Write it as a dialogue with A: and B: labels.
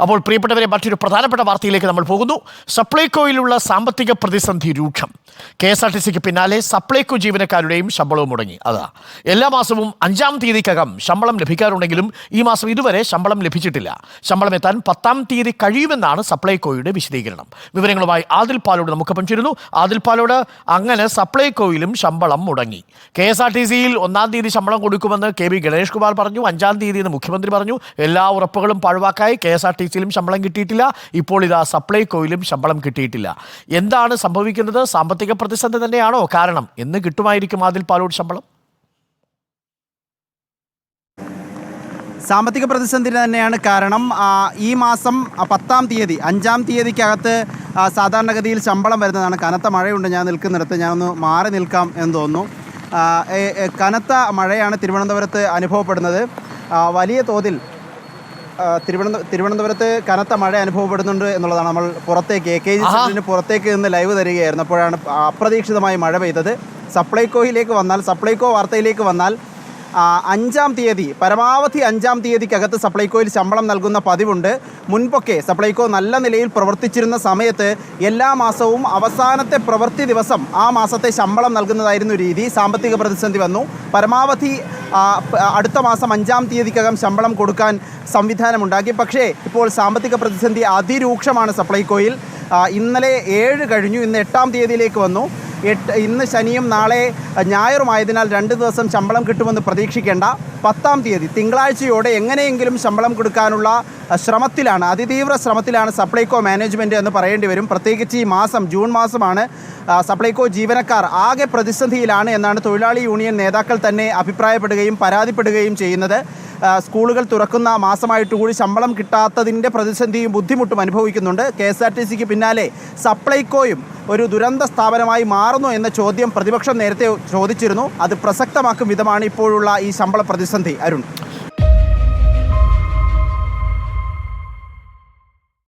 A: അപ്പോൾ പ്രിയപ്പെട്ടവരെ മറ്റൊരു പ്രധാനപ്പെട്ട വാർത്തയിലേക്ക് നമ്മൾ പോകുന്നു. സപ്ലൈകോയിലുള്ള സാമ്പത്തിക പ്രതിസന്ധി രൂക്ഷം. കെ എസ് ആർ ടി സിക്ക് പിന്നാലെ സപ്ലൈകോ ജീവനക്കാരുടെയും ശമ്പളവും മുടങ്ങി. അതാ. എല്ലാ മാസവും അഞ്ചാം തീയതിക്കകം ശമ്പളം ലഭിക്കാറുണ്ടെങ്കിലും ഈ മാസം ഇതുവരെ ശമ്പളം ലഭിച്ചിട്ടില്ല. ശമ്പളം എത്താൻ പത്താം തീയതി കഴിയുമെന്നാണ് സപ്ലൈകോയുടെ വിശദീകരണം. വിവരങ്ങളുമായി ആദിൽ പാലോട് നമുക്ക് പഠിച്ചിരുന്നു ആദിൽ പാലോട് അങ്ങനെ സപ്ലൈകോയിലും ശമ്പളം മുടങ്ങി. കെ എസ് ആർ ടി സിയിൽ ഒന്നാം തീയതി ശമ്പളം കൊടുക്കുമെന്ന് കെ വി ഗണേഷ് കുമാർ പറഞ്ഞു. അഞ്ചാം തീയതി എന്ന് മുഖ്യമന്ത്രി പറഞ്ഞു. എല്ലാ ഉറപ്പുകളും പാഴ്വാക്കായി കെ എസ് ആർ ടി സിയിലും ശമ്പളം കിട്ടിയിട്ടില്ല. ഇപ്പോൾ ഇതാ സപ്ലൈകോയിലും ശമ്പളം കിട്ടിയിട്ടില്ല. എന്താണ് സംഭവിക്കുന്നത്? സാമ്പത്തിക പ്രതിസന്ധി തന്നെയാണോ കാരണം? എന്ന് കിട്ടുമായിരിക്കും ആദിൽ പാലോട് ശമ്പളം.
B: സാമ്പത്തിക പ്രതിസന്ധി തന്നെയാണ് കാരണം. ഈ മാസം പത്താം തീയതി അഞ്ചാം തീയതിക്കകത്ത് സാധാരണഗതിയിൽ ശമ്പളം വരുന്നതാണ്. കനത്ത മഴയുണ്ട്. ഞാൻ നിൽക്കുന്നിടത്ത് ഞാനൊന്ന് മാറി നിൽക്കാം എന്ന് തോന്നുന്നു. കനത്ത മഴയാണ് തിരുവനന്തപുരത്ത് അനുഭവപ്പെടുന്നത്. വലിയ തോതിൽ ആ, തിരുവനന്ത തിരുവനന്തപുരത്ത് കനത്ത മഴ അനുഭവപ്പെടുന്നുണ്ട് എന്നുള്ളതാണ് നമ്മൾ പുറത്തേക്ക് എ കെ ജി. സെന്ററിന് പുറത്തേക്ക് നിന്ന് ലൈവ് തരികയായിരുന്നു അപ്പോഴാണ് അപ്രതീക്ഷിതമായി മഴ പെയ്തത്. സപ്ലൈകോയിലേക്ക് വന്നാൽ സപ്ലൈകോ വാർത്തയിലേക്ക് വന്നാൽ അഞ്ചാം തീയതി പരമാവധി അഞ്ചാം തീയതിക്കകത്ത് സപ്ലൈകോയിൽ ശമ്പളം നൽകുന്ന പതിവുണ്ട്. മുൻപൊക്കെ സപ്ലൈകോ നല്ല നിലയിൽ പ്രവർത്തിച്ചിരുന്ന സമയത്ത് എല്ലാ മാസവും അവസാനത്തെ പ്രവൃത്തി ദിവസം ആ മാസത്തെ ശമ്പളം നൽകുന്നതായിരുന്നു രീതി. സാമ്പത്തിക പ്രതിസന്ധി വന്നു. പരമാവധി അടുത്ത മാസം അഞ്ചാം തീയതിക്കകം ശമ്പളം കൊടുക്കാൻ സംവിധാനമുണ്ടാക്കി. പക്ഷേ ഇപ്പോൾ സാമ്പത്തിക പ്രതിസന്ധി അതിരൂക്ഷമാണ് സപ്ലൈകോയിൽ. ഇന്നലെ ഏഴ് കഴിഞ്ഞു ഇന്ന് എട്ടാം തീയതിയിലേക്ക് വന്നു. എട്ട് ഇന്ന് ശനിയും നാളെ ഞായറുമായതിനാൽ രണ്ട് ദിവസം ശമ്പളം കിട്ടുമെന്ന് പ്രതീക്ഷിക്കേണ്ട പത്താം തീയതി. തിങ്കളാഴ്ചയോടെ എങ്ങനെയെങ്കിലും ശമ്പളം കൊടുക്കാനുള്ള ശ്രമത്തിലാണ് അതിതീവ്ര ശ്രമത്തിലാണ് സപ്ലൈകോ മാനേജ്മെന്റ് എന്ന് പറയേണ്ടി വരും. പ്രത്യേകിച്ച് ഈ മാസം ജൂൺ മാസമാണ് സപ്ലൈകോ ജീവനക്കാർ ആകെ പ്രതിസന്ധിയിലാണ് എന്നാണ് തൊഴിലാളി യൂണിയൻ നേതാക്കൾ തന്നെ അഭിപ്രായപ്പെടുകയും പരാതിപ്പെടുകയും ചെയ്യുന്നത്. സ്കൂളുകൾ തുറക്കുന്ന മാസമായിട്ട് കൂടി ശമ്പളം കിട്ടാത്തതിന്റെ പ്രതിസന്ധിയും ബുദ്ധിമുട്ടും അനുഭവിക്കുന്നുണ്ട്. കെ എസ് ആർ ടി സിക്ക് പിന്നാലെ സപ്ലൈകോയും ഒരു ദുരന്ത സ്ഥാപനമായി മാറുന്നു എന്ന ചോദ്യം പ്രതിപക്ഷം നേരത്തെ ചോദിച്ചിരുന്നു. അത് പ്രസക്തമാക്കും വിധമാണ് ഇപ്പോഴുള്ള ഈ ശമ്പള പ്രതിസന്ധി. അരുൺ.